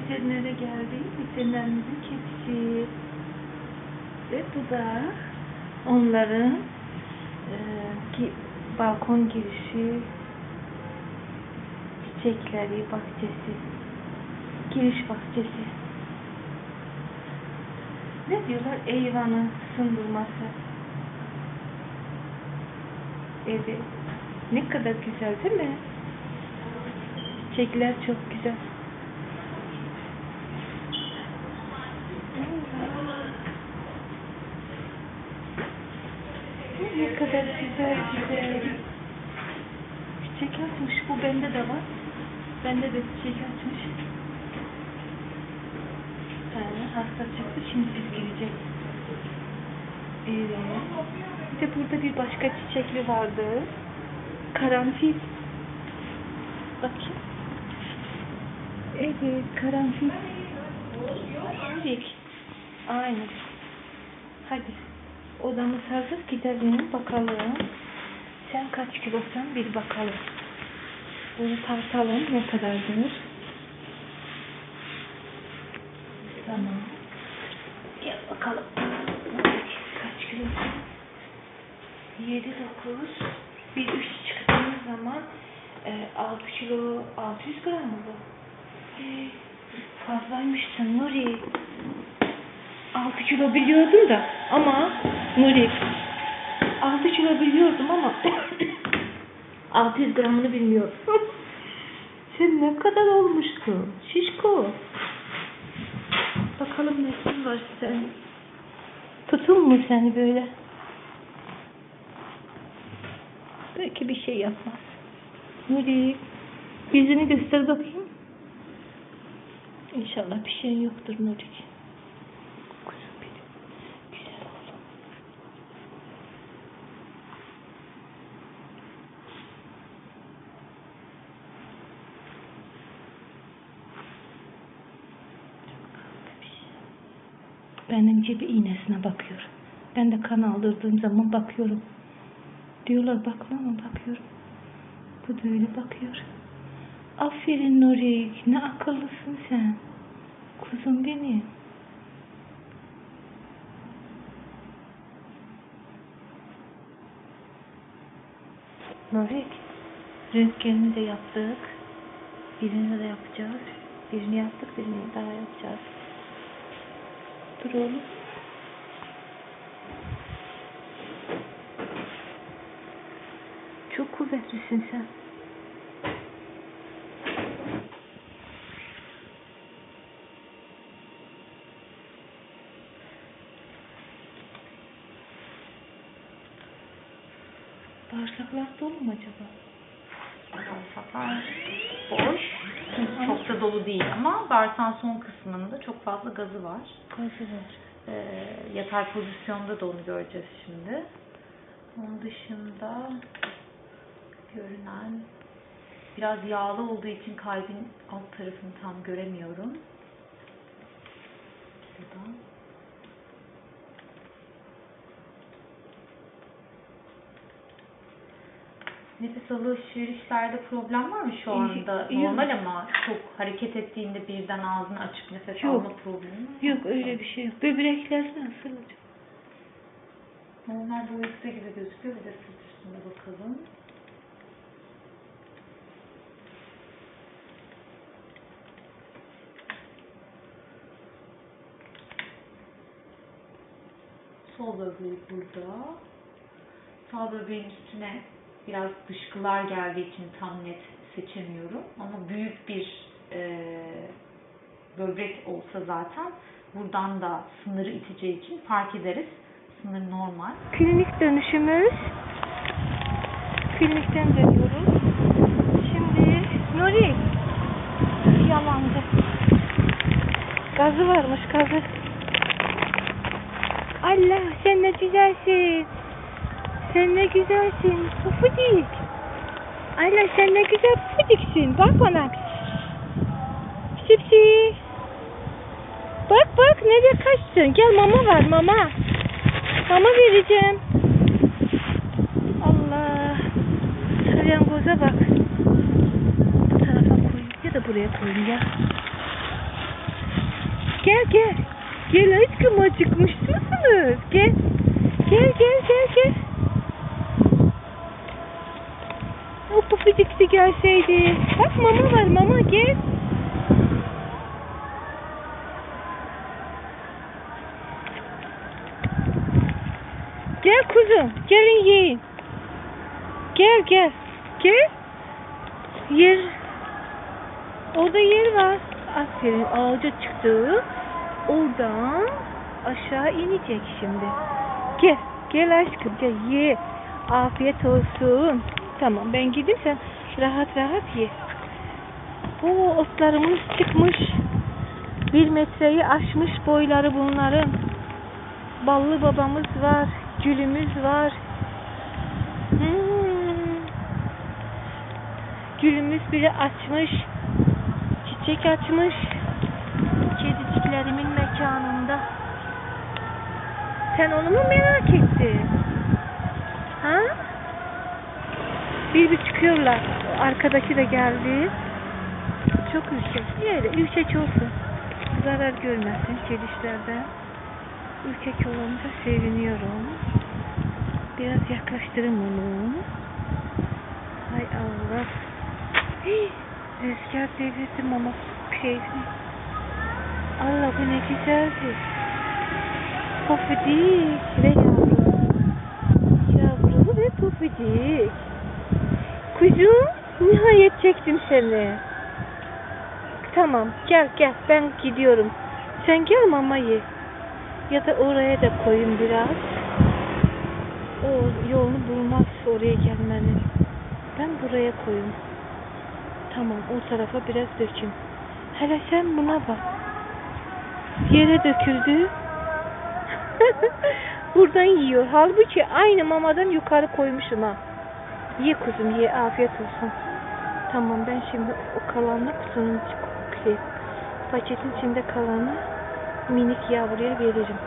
veterinere geldik. Veterinerimizin kedisi. Ve bu da onların e, ki, balkon girişi, çiçekleri, bahçesi, giriş bahçesi. Ne diyorlar? Eyvanın sındırması. Evet. Ne kadar güzel değil mi? Çiçekler çok güzel. Ne kadar güzel güzel. Çiçek açmış. Bu bende de var. Bende de çiçek açmış. Bir tane hasta çıktı. Şimdi biz gireceğiz. Evet. Bir de burada bir başka çiçekli vardı. Karanfil. Bakayım. Evet, karanfil. Müzik. Aynen. Hadi. Odamız hazır. Gidelim bakalım. Sen kaç kilosun bir bakalım. Bunu tartalım. Ne kadardır? Tamam. Gel bakalım. Kaç kilosun? 7 9 bir üst çıktığımız zaman e, 6 kilo 600 gram mı bu? E, fazlaymışsın Nuri. 6 kilo biliyordum da ama Nuri 6 kilo biliyordum ama 600 gramını bilmiyordum. Sen ne kadar olmuşsun? Şişko. Bakalım nesin var sen. Tutun mu seni böyle? Belki bir şey yapmaz. Nuri, yüzünü göster bakayım. İnşallah bir şey yoktur Nuri. Benim cebi iğnesine bakıyor. Ben de kan aldırdığım zaman bakıyorum. Diyorlar bakma ama bakıyorum. Bu da öyle bakıyor. Aferin Nurik. Ne akıllısın sen. Kuzum benim. Nurik. Röntgenini de yaptık. Birini de yapacağız. Birini yaptık, birini daha yapacağız. Dur oğlum. Çok kuvvetlisin sen. Bağırsaklar dolu mu acaba? Bağırsaklar boş. Çok dolu değil ama bağırsağın son kısmında çok fazla gazı var. Ee, yatay pozisyonda da onu göreceğiz şimdi. Onun dışında görünen biraz yağlı olduğu için kalbin alt tarafını tam göremiyorum. Buradan. Nefes alışverişlerde problem var mı şu anda? Yok. Normal ama çok hareket ettiğinde birden ağzını açıp nefes Yok. alma problemi var mı? Yok öyle bir şey yok. Böbrekler nasıl hocam? Normal boyutta gibi gözüküyor. Bir de sırt üstünde bakalım. Sol böbreği burada. Sağ böbreğin üstüne biraz dışkılar geldiği için tam net seçemiyorum. Ama büyük bir eee, böbrek olsa zaten buradan da sınırı iteceği için fark ederiz. Sınır normal. Klinik dönüşümüz. Klinikten dönüyoruz. Şimdi Nuri. Yalandı. Gazı varmış gazı. Allah sen ne güzelsin. Sen ne güzelsin. Pufudik. Allah sen ne güzel pufudiksin. Bak bana. Sipsi. Bak bak nereye kaçtın? Gel mama var mama. Mama vereceğim. Allah. Salyangoza bak. Bu tarafa koyayım ya da buraya koyayım ya. gel gel. Gel aşkım acıkmış mısınız? Gel. Gel gel gel gel. Da gelseydi. Bak mama var mama gel. Gel kuzum. Gelin yiyin. Gel gel. Gel. Yer. Orada yer var. Aferin ağaca çıktı. Oradan aşağı inecek şimdi. Gel. Gel aşkım gel ye. Afiyet olsun. Tamam ben gideyim rahat rahat ye. Oo otlarımız çıkmış. Bir metreyi aşmış boyları bunların. Ballı babamız var. Gülümüz var. Hmm. Gülümüz bile açmış. Çiçek açmış. Kediciklerimin mekanında. Sen onu mu merak ettin? Ha? Bir bir çıkıyorlar. Arkadaki de geldi. Çok ürkek. Öyle ürkek olsun. Zarar görmesin kedişlerden. Ürkek olunca seviniyorum. Biraz yaklaştırın onu. Hay Allah. Hii, rüzgar devirdi mama şeyini. Allah bu ne güzeldi. Pofidik ve yavru. Yavru ve pofidik. Kuzum nihayet çektim seni. Tamam gel gel ben gidiyorum. Sen gel mama. Ya da oraya da koyun biraz. O yolunu bulmaz oraya gelmenin. Ben buraya koyayım. Tamam o tarafa biraz dökeyim. Hele sen buna bak. Yere döküldü. Buradan yiyor. Halbuki aynı mamadan yukarı koymuşum ha. Ye kuzum ye afiyet olsun. Tamam ben şimdi o kalanı kutunun şey, paketin içinde kalanı minik yavruya veririm.